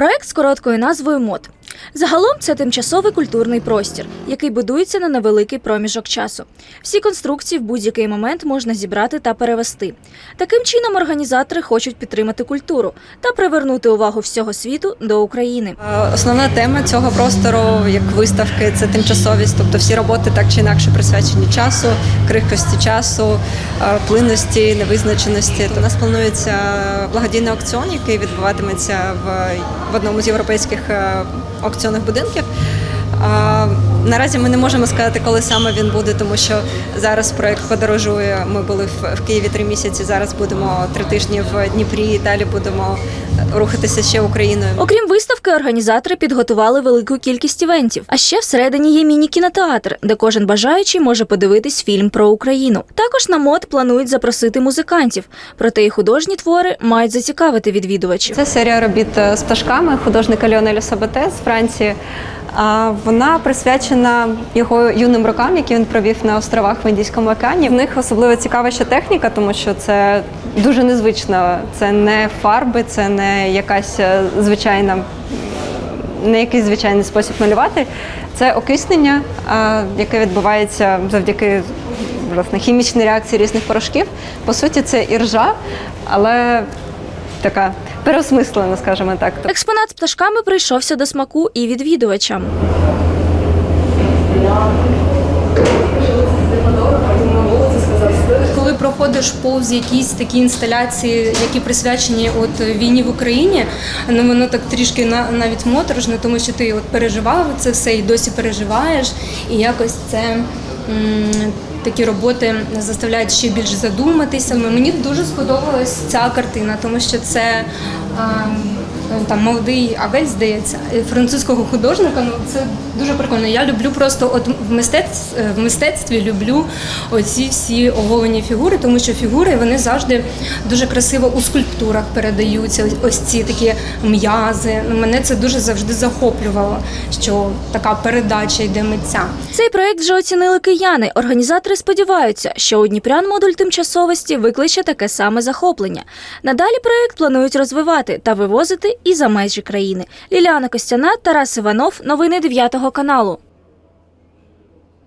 Проект з короткою назвою МОД. Загалом це тимчасовий культурний простір, який будується на невеликий проміжок часу. Всі конструкції в будь-який момент можна зібрати та перевести. Таким чином організатори хочуть підтримати культуру та привернути увагу всього світу до України. Е, Основна тема цього простору, як виставки, це тимчасовість, тобто всі роботи так чи інакше присвячені часу, крихкості часу, е, плинності, невизначеності. У нас планується благодійний аукціон, який відбуватиметься в, одному з європейських е, аукціонних будинків. Наразі ми не можемо сказати, коли саме він буде, тому що зараз проект подорожує. Ми були в, в Києві три місяці. Зараз будемо три тижні в Дніпрі. Далі будемо рухатися ще Україною. Окрім виставки, організатори підготували велику кількість івентів. А ще всередині є міні-кінотеатр, де кожен бажаючий може подивитись фільм про Україну. Також на мод планують запросити музикантів, проте і художні твори мають зацікавити відвідувачів. Це серія робіт е, з пташками художника Ліонеля Сабате з Франції. А, Вона присвячена його юним рокам, які він провів на островах в Індійському океані. В них особливо цікава ще техніка, тому що це дуже незвично. Це не фарби, це не якась е, звичайна не якийсь звичайний спосіб малювати. Це окиснення, яке відбувається завдяки власне, хімічній реакції різних порошків. По суті, це іржа, але така переосмислена, скажімо так. Експонат з пташками прийшовся до смаку і відвідувачам. Коли проходиш повз якісь такі інсталяції, які присвячені от війні в Україні, ну воно так трішки на- навіть моторошно, тому що ти от переживав це все і досі переживаєш, і якось це. Такі роботи заставляють ще більше задуматися. Мені дуже сподобалась ця картина, тому що це а, там молодий Авель, здається, французького художника. Ну це дуже прикольно. Я люблю просто от в мистецтві, в мистецтві люблю оці всі оголені фігури, тому що фігури вони завжди дуже красиво у скульптурах передаються. Ось- Ось ці такі м'язи. Ну, Мене це дуже завжди захоплювало, що така передача йде митця. Цей проект вже оцінили кияни. Організатори сподіваються, що у Дніпрян модуль тимчасовості викличе таке саме захоплення. Надалі проект планують розвивати та вивозити і за межі країни. Ліліана Костяна, Тарас Іванов. Новини 9 каналу.